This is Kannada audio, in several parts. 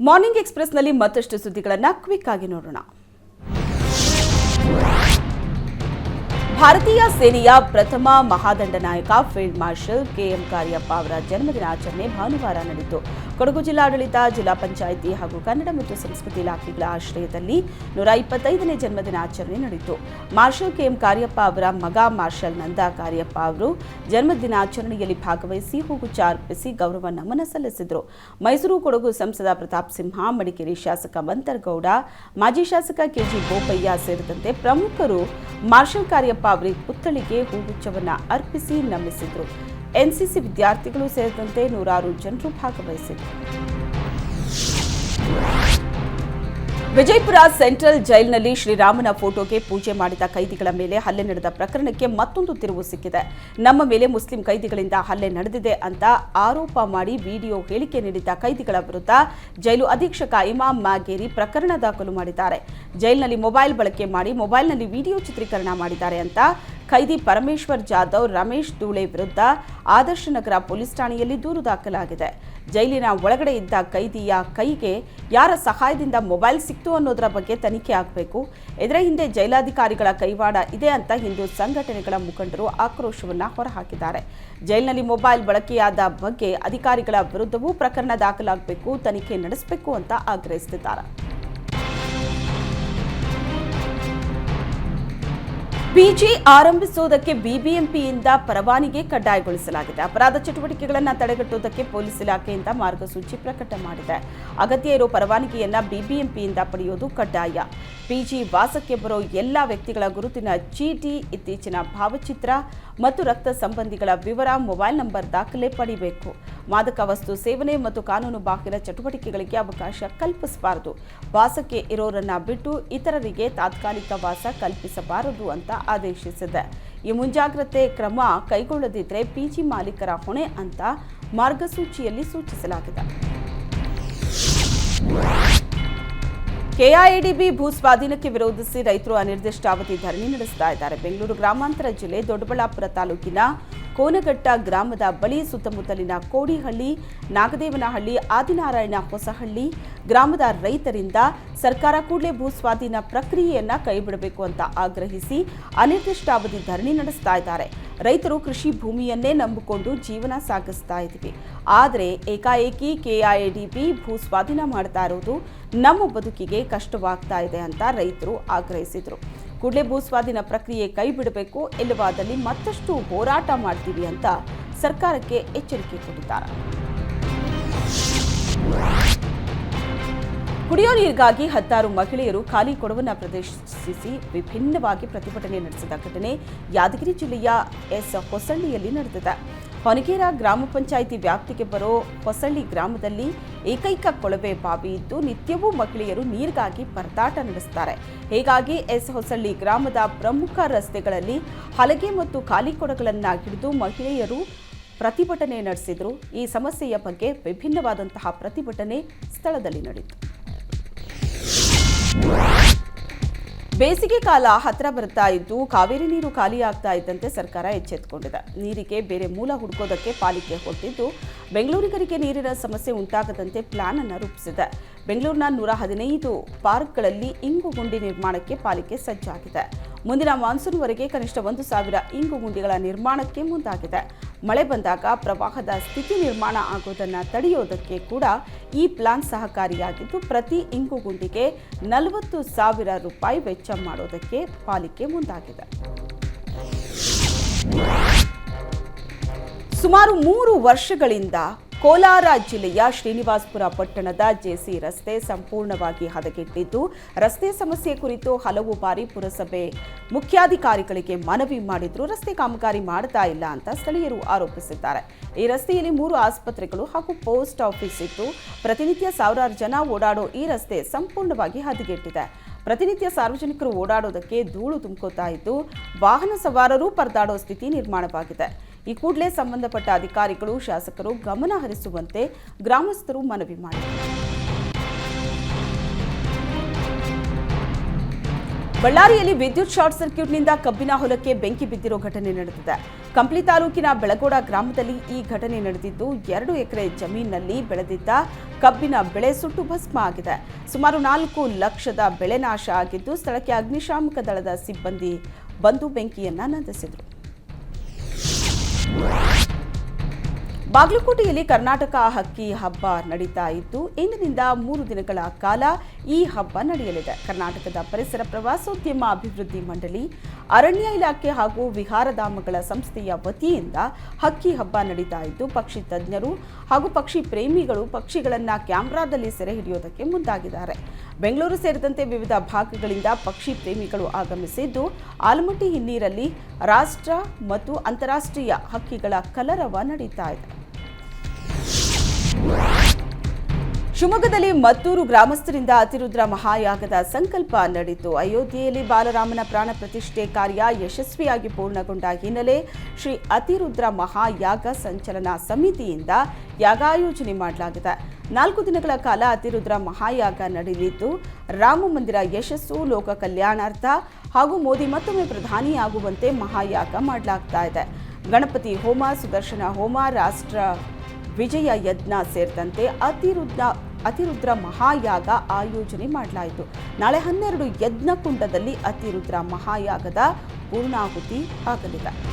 ಮಾರ್ನಿಂಗ್ ಎಕ್ಸ್ಪ್ರೆಸ್ನಲ್ಲಿ ಮತ್ತಷ್ಟು ಸುದ್ದಿಗಳನ್ನು ಕ್ವಿಕ್ ಆಗಿ ನೋಡೋಣ. ಭಾರತೀಯ ಸೇನೆಯ ಪ್ರಥಮ ಮಹಾದಂಡ ನಾಯಕ, ಫೀಲ್ಡ್ ಮಾರ್ಷಲ್ ಕೆಎಂ ಕಾರ್ಯಪ್ಪ ಅವರ ಜನ್ಮದಿನಾಚರಣೆ ಭಾನುವಾರ ನಡೆಯಿತು. ಕೊಡಗು ಜಿಲ್ಲಾಡಳಿತ, ಜಿಲ್ಲಾ ಪಂಚಾಯಿತಿ ಹಾಗೂ ಕನ್ನಡ ಮತ್ತು ಸಂಸ್ಕೃತಿ ಇಲಾಖೆಗಳ ಆಶ್ರಯದಲ್ಲಿ ನೂರ ಇಪ್ಪತ್ತೈದನೇ ಜನ್ಮದಿನಾಚರಣೆ ನಡೆಯಿತು. ಮಾರ್ಷಲ್ ಕೆಎಂ ಕಾರ್ಯಪ್ಪ ಅವರ ಮಗ ಮಾರ್ಷಲ್ ನಂದ ಕಾರ್ಯಪ್ಪ ಅವರು ಜನ್ಮದಿನಾಚರಣೆಯಲ್ಲಿ ಭಾಗವಹಿಸಿ ಹೂಗುಚ್ಚ ಅರ್ಪಿಸಿ ಗೌರವ ನಮನ ಸಲ್ಲಿಸಿದರು. ಮೈಸೂರು, ಕೊಡಗು ಸಂಸದ ಪ್ರತಾಪ್ ಸಿಂಹ, ಮಡಿಕೇರಿ ಶಾಸಕ ಮಂತರ್ಗೌಡ, ಮಾಜಿ ಶಾಸಕ ಕೆಜಿ ಬೋಪಯ್ಯ ಸೇರಿದಂತೆ ಪ್ರಮುಖರು ಮಾರ್ಷಲ್ ಕಾರ್ಯಪ್ಪ ಅವರಿಗೆ ಪುತ್ಥಳಿಗೆ ಹೂಗುಚ್ಛವನ್ನು ಅರ್ಪಿಸಿ ನಮಿಸಿದರು. ಎನ್ಸಿಸಿ ವಿದ್ಯಾರ್ಥಿಗಳು ಸೇರಿದಂತೆ ನೂರಾರು ಜನರು ಭಾಗವಹಿಸಿದರು ವಿಜಯಪುರ ಸೆಂಟ್ರಲ್ ಜೈಲ್ನಲ್ಲಿ ಶ್ರೀರಾಮನ ಫೋಟೋಗೆ ಪೂಜೆ ಮಾಡಿದ ಕೈದಿಗಳ ಮೇಲೆ ಹಲ್ಲೆ ನಡೆದ ಪ್ರಕರಣಕ್ಕೆ ಮತ್ತೊಂದು ತಿರುವು ಸಿಕ್ಕಿದೆ. ನಮ್ಮ ಮೇಲೆ ಮುಸ್ಲಿಂ ಕೈದಿಗಳಿಂದ ಹಲ್ಲೆ ನಡೆದಿದೆ ಅಂತ ಆರೋಪ ಮಾಡಿ ವಿಡಿಯೋ ಹೇಳಿಕೆ ನೀಡಿದ್ದ ಕೈದಿಗಳ ವಿರುದ್ಧ ಜೈಲು ಅಧೀಕ್ಷಕ ಇಮಾಮ್ ಮಾಗೇರಿ ಪ್ರಕರಣ ದಾಖಲು ಮಾಡಿದ್ದಾರೆ. ಜೈಲಿನಲ್ಲಿ ಮೊಬೈಲ್ ಬಳಕೆ ಮಾಡಿ ಮೊಬೈಲ್ನಲ್ಲಿ ವಿಡಿಯೋ ಚಿತ್ರೀಕರಣ ಮಾಡಿದ್ದಾರೆ ಅಂತ ಕೈದಿ ಪರಮೇಶ್ವರ್ ಜಾಧವ್ ರಮೇಶ್ ಧೂಳೆ ವಿರುದ್ಧ ಆದರ್ಶ ನಗರ ಪೊಲೀಸ್ ಠಾಣೆಯಲ್ಲಿ ದೂರು ದಾಖಲಾಗಿದೆ. ಜೈಲಿನ ಒಳಗಡೆ ಇದ್ದ ಕೈದಿಯ ಕೈಗೆ ಯಾರ ಸಹಾಯದಿಂದ ಮೊಬೈಲ್ ಸಿಕ್ತು ಅನ್ನೋದರ ಬಗ್ಗೆ ತನಿಖೆ ಆಗಬೇಕು. ಇದರ ಹಿಂದೆ ಜೈಲಾಧಿಕಾರಿಗಳ ಕೈವಾಡ ಇದೆ ಅಂತ ಹಿಂದೂ ಸಂಘಟನೆಗಳ ಮುಖಂಡರು ಆಕ್ರೋಶವನ್ನು ಹೊರಹಾಕಿದ್ದಾರೆ. ಜೈಲಿನಲ್ಲಿ ಮೊಬೈಲ್ ಬಳಕೆಯಾದ ಬಗ್ಗೆ ಅಧಿಕಾರಿಗಳ ವಿರುದ್ಧವೂ ಪ್ರಕರಣ ದಾಖಲಾಗಬೇಕು, ತನಿಖೆ ನಡೆಸಬೇಕು ಅಂತ ಆಗ್ರಹಿಸುತ್ತಿದ್ದಾರೆ. ಪಿಜಿ ಆರಂಭಿಸುವುದಕ್ಕೆ ಬಿಬಿಎಂಪಿಯಿಂದ ಪರವಾನಿಗೆ ಕಡ್ಡಾಯಗೊಳಿಸಲಾಗಿದೆ. ಅಪರಾಧ ಚಟುವಟಿಕೆಗಳನ್ನು ತಡೆಗಟ್ಟುವುದಕ್ಕೆ ಪೊಲೀಸ್ ಇಲಾಖೆಯಿಂದ ಮಾರ್ಗಸೂಚಿ ಪ್ರಕಟ ಮಾಡಿದೆ. ಅಗತ್ಯ ಇರೋ ಪರವಾನಗಿಯನ್ನ ಬಿಬಿಎಂಪಿಯಿಂದ ಪಡೆಯುವುದು ಕಡ್ಡಾಯ. ಪಿಜಿ ವಾಸಕ್ಕೆ ಬರೋ ಎಲ್ಲ ವ್ಯಕ್ತಿಗಳ ಗುರುತಿನ ಚೀಟಿ, ಇತ್ತೀಚಿನ ಭಾವಚಿತ್ರ ಮತ್ತು ರಕ್ತ ಸಂಬಂಧಿಗಳ ವಿವರ, ಮೊಬೈಲ್ ನಂಬರ್ ದಾಖಲೆ ಪಡಿಬೇಕು. ಮಾದಕ ವಸ್ತು ಸೇವನೆ ಮತ್ತು ಕಾನೂನು ಬಾಹಿರ ಚಟುವಟಿಕೆಗಳಿಗೆ ಅವಕಾಶ ಕಲ್ಪಿಸಬಾರದು. ವಾಸಕ್ಕೆ ಇರೋರನ್ನ ಬಿಟ್ಟು ಇತರರಿಗೆ ತಾತ್ಕಾಲಿಕ ವಾಸ ಕಲ್ಪಿಸಬಾರದು ಅಂತ ಆದೇಶಿಸಿದೆ. ಈ ಮುಂಜಾಗ್ರತೆ ಕ್ರಮ ಕೈಗೊಳ್ಳದಿದ್ದರೆ ಪಿಜಿ ಮಾಲೀಕರ ಹೊಣೆ ಅಂತ ಮಾರ್ಗಸೂಚಿಯಲ್ಲಿ ಸೂಚಿಸಲಾಗಿದೆ. ಕೆಐಡಿಬಿ ಭೂ ಸ್ವಾಧೀನಕ್ಕೆ ವಿರೋಧಿಸಿ ರೈತರು ಅನಿರ್ದಿಷ್ಟಾವಧಿ ಧರಣಿ ನಡೆಸ್ತಾ ಇದ್ದಾರೆ. ಬೆಂಗಳೂರು ಗ್ರಾಮಾಂತರ ಜಿಲ್ಲೆ ದೊಡ್ಡಬಳ್ಳಾಪುರ ತಾಲೂಕಿನ ಕೋನಘಟ್ಟ ಗ್ರಾಮದ ಬಳಿ ಸುತ್ತಮುತ್ತಲಿನ ಕೋಡಿಹಳ್ಳಿ, ನಾಗದೇವನಹಳ್ಳಿ, ಆದಿನಾರಾಯಣ ಹೊಸಹಳ್ಳಿ ಗ್ರಾಮದ ರೈತರಿಂದ ಸರ್ಕಾರ ಕೂಡಲೇ ಭೂ ಸ್ವಾಧೀನ ಪ್ರಕ್ರಿಯೆಯನ್ನ ಕೈಬಿಡಬೇಕು ಅಂತ ಆಗ್ರಹಿಸಿ ಅನಿರ್ದಿಷ್ಟಾವಧಿ ಧರಣಿ ನಡೆಸ್ತಾ ಇದ್ದಾರೆ. ರೈತರು ಕೃಷಿ ಭೂಮಿಯನ್ನೇ ನಂಬಿಕೊಂಡು ಜೀವನ ಸಾಗಿಸ್ತಾ ಇದ್ದೀವಿ. ಆದರೆ ಏಕಾಏಕಿ ಕೆಐಎಡಿಬಿ ಭೂ ಸ್ವಾಧೀನ ಮಾಡ್ತಾ ಇರೋದು ನಮ್ಮ ಬದುಕಿಗೆ ಕಷ್ಟವಾಗ್ತಾ ಇದೆ ಅಂತ ರೈತರು ಆಗ್ರಹಿಸಿದರು. ಕೂಡಲೇ ಭೂ ಸ್ವಾಧೀನ ಪ್ರಕ್ರಿಯೆ ಕೈ ಬಿಡಬೇಕು ಇಲ್ಲವಾದಲ್ಲಿ ಮತ್ತಷ್ಟು ಹೋರಾಟ ಮಾಡ್ತೀವಿ ಅಂತ ಸರ್ಕಾರಕ್ಕೆ ಎಚ್ಚರಿಕೆ ಕೊಟ್ಟಿದ್ದಾರೆ. ಕುಡಿಯೋ ನೀರಿಗಾಗಿ ಹತ್ತಾರು ಮಹಿಳೆಯರು ಖಾಲಿ ಕೊಡವನ್ನು ಪ್ರದರ್ಶಿಸಿ ವಿಭಿನ್ನವಾಗಿ ಪ್ರತಿಭಟನೆ ನಡೆಸಿದ ಘಟನೆ ಯಾದಗಿರಿ ಜಿಲ್ಲೆಯ ಎಸ್ ಹೊಸಳ್ಳಿಯಲ್ಲಿ ನಡೆದಿದೆ. ಹೊನಗೇರ ಗ್ರಾಮ ಪಂಚಾಯಿತಿ ವ್ಯಾಪ್ತಿಗೆ ಬರೋ ಹೊಸಳ್ಳಿ ಗ್ರಾಮದಲ್ಲಿ ಏಕೈಕ ಕೊಳವೆ ಬಾವಿ ಇದ್ದು ನಿತ್ಯವೂ ಮಹಿಳೆಯರು ನೀರಿಗಾಗಿ ಪರದಾಟ ನಡೆಸುತ್ತಾರೆ ಹೀಗಾಗಿ ಎಸ್ ಹೊಸಳ್ಳಿ ಗ್ರಾಮದ ಪ್ರಮುಖ ರಸ್ತೆಗಳಲ್ಲಿ ಹಲಗೆ ಮತ್ತು ಖಾಲಿ ಕೊಡಗಳನ್ನು ಹಿಡಿದು ಮಹಿಳೆಯರು ಪ್ರತಿಭಟನೆ ನಡೆಸಿದರು. ಈ ಸಮಸ್ಯೆಯ ಬಗ್ಗೆ ವಿಭಿನ್ನವಾದಂತಹ ಪ್ರತಿಭಟನೆ ಸ್ಥಳದಲ್ಲಿ ನಡೆಯಿತು. ಬೇಸಿಗೆ ಕಾಲ ಹತ್ರ ಬರ್ತಾ ಇದ್ದು ಕಾವೇರಿ ನೀರು ಖಾಲಿಯಾಗ್ತಾ ಇದ್ದಂತೆ ಸರ್ಕಾರ ಎಚ್ಚೆತ್ತುಕೊಂಡಿದೆ ನೀರಿಗೆ ಬೇರೆ ಮೂಲ ಹುಡುಕೋದಕ್ಕೆ ಪಾಲಿಕೆ ಹೊರಟಿದ್ದು ಬೆಂಗಳೂರಿಗರಿಗೆ ನೀರಿನ ಸಮಸ್ಯೆ ಉಂಟಾಗದಂತೆ ಪ್ಲಾನ್ ಅನ್ನು ರೂಪಿಸಿದೆ. ಬೆಂಗಳೂರಿನ ನೂರ ಹದಿನೈದು ಪಾರ್ಕ್ಗಳಲ್ಲಿ ಇಂಗು ಗುಂಡಿ ನಿರ್ಮಾಣಕ್ಕೆ ಪಾಲಿಕೆ ಸಜ್ಜಾಗಿದೆ. ಮುಂದಿನ ಮಾನ್ಸೂನ್ವರೆಗೆ ಕನಿಷ್ಠ ಒಂದು ಸಾವಿರ ಇಂಗು ಗುಂಡಿಗಳ ನಿರ್ಮಾಣಕ್ಕೆ ಮುಂದಾಗಿದೆ. ಮಳೆ ಬಂದಾಗ ಪ್ರವಾಹದ ಸ್ಥಿತಿ ನಿರ್ಮಾಣ ಆಗೋದನ್ನು ತಡೆಯೋದಕ್ಕೆ ಕೂಡ ಈ ಪ್ಲಾನ್ ಸಹಕಾರಿಯಾಗಿದ್ದು, ಪ್ರತಿ ಇಂಗು ಗುಂಡಿಗೆ ನಲವತ್ತು ಸಾವಿರ ರೂಪಾಯಿ ವೆಚ್ಚ ಮಾಡೋದಕ್ಕೆ ಪಾಲಿಕೆ ಮುಂದಾಗಿದೆ. ಸುಮಾರು ಮೂರು ವರ್ಷಗಳಿಂದ ಕೋಲಾರ ಜಿಲ್ಲೆಯ ಶ್ರೀನಿವಾಸಪುರ ಪಟ್ಟಣದ ಜೆಸಿ ರಸ್ತೆ ಸಂಪೂರ್ಣವಾಗಿ ಹದಗೆಟ್ಟಿದ್ದು, ರಸ್ತೆ ಸಮಸ್ಯೆ ಕುರಿತು ಹಲವು ಬಾರಿ ಪುರಸಭೆ ಮುಖ್ಯಾಧಿಕಾರಿಗಳಿಗೆ ಮನವಿ ಮಾಡಿದ್ರು. ರಸ್ತೆ ಕಾಮಗಾರಿ ಮಾಡ್ತಾ ಇಲ್ಲ ಅಂತ ಸ್ಥಳೀಯರು ಆರೋಪಿಸಿದ್ದಾರೆ. ಈ ರಸ್ತೆಯಲ್ಲಿ ಮೂರು ಆಸ್ಪತ್ರೆಗಳು ಹಾಗೂ ಪೋಸ್ಟ್ ಆಫೀಸ್ ಇದ್ದು, ಪ್ರತಿನಿತ್ಯ ಸಾವಿರಾರು ಜನ ಓಡಾಡೋ ಈ ರಸ್ತೆ ಸಂಪೂರ್ಣವಾಗಿ ಹದಗೆಟ್ಟಿದೆ. ಪ್ರತಿನಿತ್ಯ ಸಾರ್ವಜನಿಕರು ಓಡಾಡೋದಕ್ಕೆ ಧೂಳು ತುಂಬ್ಕೋತಾ ಇದ್ದು, ವಾಹನ ಸವಾರರು ಪರದಾಡೋ ಸ್ಥಿತಿ ನಿರ್ಮಾಣವಾಗಿದೆ. ಈ ಕೂಡಲೇ ಸಂಬಂಧಪಟ್ಟ ಅಧಿಕಾರಿಗಳು, ಶಾಸಕರು ಗಮನ ಹರಿಸುವಂತೆ ಗ್ರಾಮಸ್ಥರು ಮನವಿ ಮಾಡಿದರು. ಬಳ್ಳಾರಿಯಲ್ಲಿ ವಿದ್ಯುತ್ ಶಾರ್ಟ್ ಸರ್ಕ್ಯೂಟ್ನಿಂದ ಕಬ್ಬಿನ ಹೊಲಕ್ಕೆ ಬೆಂಕಿ ಬಿದ್ದಿರೋ ಘಟನೆ ನಡೆದಿದೆ. ಕಂಪ್ಲಿ ತಾಲೂಕಿನ ಬೆಳಗೋಡ ಗ್ರಾಮದಲ್ಲಿ ಈ ಘಟನೆ ನಡೆದಿದ್ದು, ಎರಡು ಎಕರೆ ಜಮೀನಿನಲ್ಲಿ ಬೆಳೆದಿದ್ದ ಕಬ್ಬಿನ ಬೆಳೆ ಸುಟ್ಟು ಭಸ್ಮ ಆಗಿದೆ. ಸುಮಾರು ನಾಲ್ಕು ಲಕ್ಷದ ಬೆಳೆ ನಾಶ ಆಗಿದ್ದು, ಸ್ಥಳಕ್ಕೆ ಅಗ್ನಿಶಾಮಕ ದಳದ ಸಿಬ್ಬಂದಿ ಬಂದು ಬೆಂಕಿಯನ್ನ ನಂದಿಸಿದರು. ಬಾಗಲಕೋಟೆಯಲ್ಲಿ ಕರ್ನಾಟಕ ಹಕ್ಕಿ ಹಬ್ಬ ನಡೀತಾ ಇದ್ದು, ಇಂದಿನಿಂದ ಮೂರು ದಿನಗಳ ಕಾಲ ಈ ಹಬ್ಬ ನಡೆಯಲಿದೆ. ಕರ್ನಾಟಕದ ಪರಿಸರ ಪ್ರವಾಸೋದ್ಯಮ ಅಭಿವೃದ್ಧಿ ಮಂಡಳಿ ಅರಣ್ಯ ಇಲಾಖೆ ಹಾಗೂ ವಿಹಾರಧಾಮಗಳ ಸಂಸ್ಥೆಯ ವತಿಯಿಂದ ಹಕ್ಕಿ ಹಬ್ಬ ನಡೀತಾ ಇದ್ದು ಪಕ್ಷಿ ತಜ್ಞರು ಹಾಗೂ ಪಕ್ಷಿ ಪ್ರೇಮಿಗಳು ಪಕ್ಷಿಗಳನ್ನು ಕ್ಯಾಮ್ರಾದಲ್ಲಿ ಸೆರೆ ಹಿಡಿಯೋದಕ್ಕೆ ಮುಂದಾಗಿದ್ದಾರೆ. ಬೆಂಗಳೂರು ಸೇರಿದಂತೆ ವಿವಿಧ ಭಾಗಗಳಿಂದ ಪಕ್ಷಿ ಪ್ರೇಮಿಗಳು ಆಗಮಿಸಿದ್ದು, ಆಲಮಟ್ಟಿ ಹಿನ್ನೀರಲ್ಲಿ ರಾಷ್ಟ್ರ ಮತ್ತು ಅಂತಾರಾಷ್ಟ್ರೀಯ ಹಕ್ಕಿಗಳ ಕಲರವ ನಡೀತಾ ಇದೆ. ಶಿವಮೊಗ್ಗದಲ್ಲಿ ಮತ್ತೂರು ಗ್ರಾಮಸ್ಥರಿಂದ ಅತಿರುದ್ರ ಮಹಾಯಾಗದ ಸಂಕಲ್ಪ ನಡೆಯಿತು ಅಯೋಧ್ಯೆಯಲ್ಲಿ ಬಾಲರಾಮನ ಪ್ರಾಣ ಪ್ರತಿಷ್ಠೆ ಕಾರ್ಯ ಯಶಸ್ವಿಯಾಗಿ ಪೂರ್ಣಗೊಂಡ ಹಿನ್ನೆಲೆ ಶ್ರೀ ಅತಿರುದ್ರ ಮಹಾಯಾಗ ಸಂಚಲನ ಸಮಿತಿಯಿಂದ ಯಾಗಾಯೋಜನೆ ಮಾಡಲಾಗಿದೆ. ನಾಲ್ಕು ದಿನಗಳ ಕಾಲ ಅತಿರುದ್ರ ಮಹಾಯಾಗ ನಡೆಯಲಿದ್ದು, ರಾಮ ಮಂದಿರ ಯಶಸ್ಸು, ಲೋಕ ಕಲ್ಯಾಣಾರ್ಥ ಹಾಗೂ ಮೋದಿ ಮತ್ತೊಮ್ಮೆ ಪ್ರಧಾನಿಯಾಗುವಂತೆ ಮಹಾಯಾಗ ಮಾಡಲಾಗ್ತಾ ಇದೆ. ಗಣಪತಿ ಹೋಮ, ಸುದರ್ಶನ ಹೋಮ, ರಾಷ್ಟ್ರ ವಿಜಯ ಯಜ್ಞ ಸೇರಿದಂತೆ ಅತಿರುದ್ರ ಅತಿರುದ್ರ ಮಹಾಯಾಗ ಆಯೋಜನೆ ಮಾಡಲಾಯಿತು. ನಾಳೆ ಹನ್ನೆರಡು ಯಜ್ಞಕುಂಡದಲ್ಲಿ ಅತಿರುದ್ರ ಮಹಾಯಾಗದ ಪೂರ್ಣಾಹುತಿ ಆಗಲಿದೆ.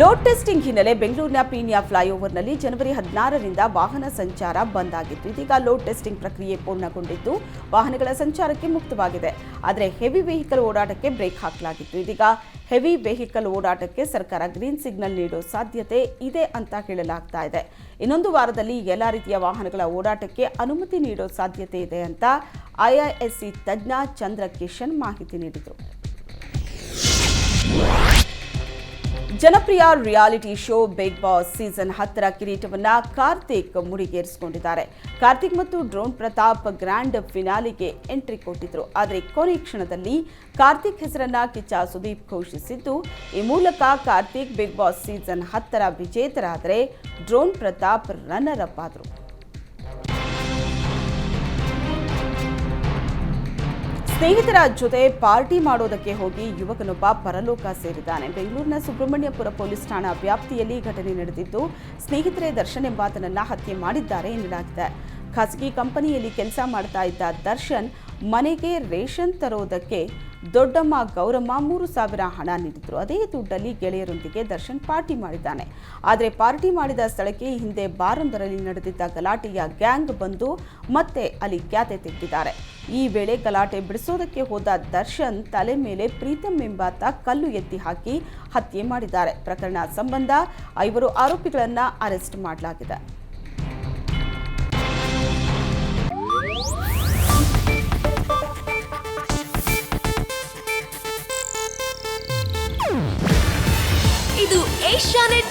ಲೋಡ್ ಟೆಸ್ಟಿಂಗ್ ಹಿನ್ನೆಲೆ ಬೆಂಗಳೂರಿನ ಪೀಣ್ಯ ಫ್ಲೈಓವರ್ನಲ್ಲಿ ಜನವರಿ ಹದಿನಾರರಿಂದ ವಾಹನ ಸಂಚಾರ ಬಂದ್ ಆಗಿತ್ತು. ಇದೀಗ ಲೋಡ್ ಟೆಸ್ಟಿಂಗ್ ಪ್ರಕ್ರಿಯೆ ಪೂರ್ಣಗೊಂಡಿದ್ದು ವಾಹನಗಳ ಸಂಚಾರಕ್ಕೆ ಮುಕ್ತವಾಗಿದೆ. ಆದರೆ ಹೆವಿ ವೆಹಿಕಲ್ ಓಡಾಟಕ್ಕೆ ಬ್ರೇಕ್ ಹಾಕಲಾಗಿತ್ತು. ಇದೀಗ ಹೆವಿ ವೆಹಿಕಲ್ ಓಡಾಟಕ್ಕೆ ಸರ್ಕಾರ ಗ್ರೀನ್ ಸಿಗ್ನಲ್ ನೀಡೋ ಸಾಧ್ಯತೆ ಇದೆ ಅಂತ ಹೇಳಲಾಗ್ತಾ ಇದೆ. ಇನ್ನೊಂದು ವಾರದಲ್ಲಿ ಎಲ್ಲ ರೀತಿಯ ವಾಹನಗಳ ಓಡಾಟಕ್ಕೆ ಅನುಮತಿ ನೀಡೋ ಸಾಧ್ಯತೆ ಇದೆ ಅಂತ ಐಐಎಸ್ಸಿ ತಜ್ಞ ಚಂದ್ರ ಮಾಹಿತಿ ನೀಡಿದರು. ಜನಪ್ರಿಯ reality show big boss season ಹತ್ತರ ಕಿರೀಟವನ್ನ ಕಾರ್ತಿಕ್ ಮುಡಿಗೇರಿಸಿಕೊಂಡಿದ್ದಾರೆ ಕಾರ್ತಿಕ್ ಮತ್ತು ಡ್ರೋನ್ ಪ್ರತಾಪ್ ಗ್ರ್ಯಾಂಡ್ ಫಿನಾಲಿಗೆ ಎಂಟ್ರಿ ಕೊಟ್ಟಿದ್ರು. ಆದರೆ ಕೊನೆ ಕ್ಷಣದಲ್ಲಿ ಕಾರ್ತಿಕ್ ಹೆಸರನ್ನ ಕಿಚ್ಚ ಸುದೀಪ್ ಘೋಷಿಸಿದ್ದು, ಈ ಮೂಲಕ ಕಾರ್ತಿಕ್ ಬಿಗ್ ಬಾಸ್ ಸೀಸನ್ ಹತ್ತರ ವಿಜೇತರಾದರೆ ಡ್ರೋನ್ ಪ್ರತಾಪ್ ರನ್ನರ್ ಅಪ್ ಆದರು. ಸ್ನೇಹಿತರ ಜೊತೆ ಪಾರ್ಟಿ ಮಾಡೋದಕ್ಕೆ ಹೋಗಿ ಯುವಕನೊಬ್ಬ ಪರಲೋಕ ಸೇರಿದ್ದಾನೆ. ಬೆಂಗಳೂರಿನ ಸುಬ್ರಹ್ಮಣ್ಯಪುರ ಪೊಲೀಸ್ ಠಾಣಾ ವ್ಯಾಪ್ತಿಯಲ್ಲಿ ಘಟನೆ ನಡೆದಿದ್ದು, ಸ್ನೇಹಿತರೆ ದರ್ಶನ್ ಎಂಬಾತನನ್ನ ಹತ್ಯೆ ಮಾಡಿದ್ದಾರೆ ಎನ್ನಲಾಗಿದೆ. ಖಾಸಗಿ ಕಂಪನಿಯಲ್ಲಿ ಕೆಲಸ ಮಾಡ್ತಾ ಇದ್ದ ದರ್ಶನ್ ಮನೆಗೆ ರೇಷನ್ ತರೋದಕ್ಕೆ ದೊಡ್ಡಮ್ಮ ಗೌರಮ್ಮ ಮೂರು ಸಾವಿರ ಹಣ ನೀಡಿದ್ರು. ಅದೇ ದುಡ್ಡಲ್ಲಿ ಗೆಳೆಯರೊಂದಿಗೆ ದರ್ಶನ್ ಪಾರ್ಟಿ ಮಾಡಿದ್ದಾನೆ. ಆದರೆ ಪಾರ್ಟಿ ಮಾಡಿದ ಸ್ಥಳಕ್ಕೆ ಹಿಂದೆ ಬಾರೊಂದರಲ್ಲಿ ನಡೆದಿದ್ದ ಗಲಾಟೆಯ ಗ್ಯಾಂಗ್ ಬಂದು ಮತ್ತೆ ಅಲ್ಲಿ ಖ್ಯಾತೆ ತೆಗೆದಿದ್ದಾರೆ. ಈ ವೇಳೆ ಗಲಾಟೆ ಬಿಡಿಸೋದಕ್ಕೆ ಹೋದ ದರ್ಶನ್ ತಲೆ ಮೇಲೆ ಪ್ರೀತಮ್ ಎಂಬಾತ ಕಲ್ಲು ಎತ್ತಿ ಹಾಕಿ ಹತ್ಯೆ ಮಾಡಿದ್ದಾರೆ. ಪ್ರಕರಣ ಸಂಬಂಧ ಐವರು ಆರೋಪಿಗಳನ್ನು ಅರೆಸ್ಟ್ ಮಾಡಲಾಗಿದೆ.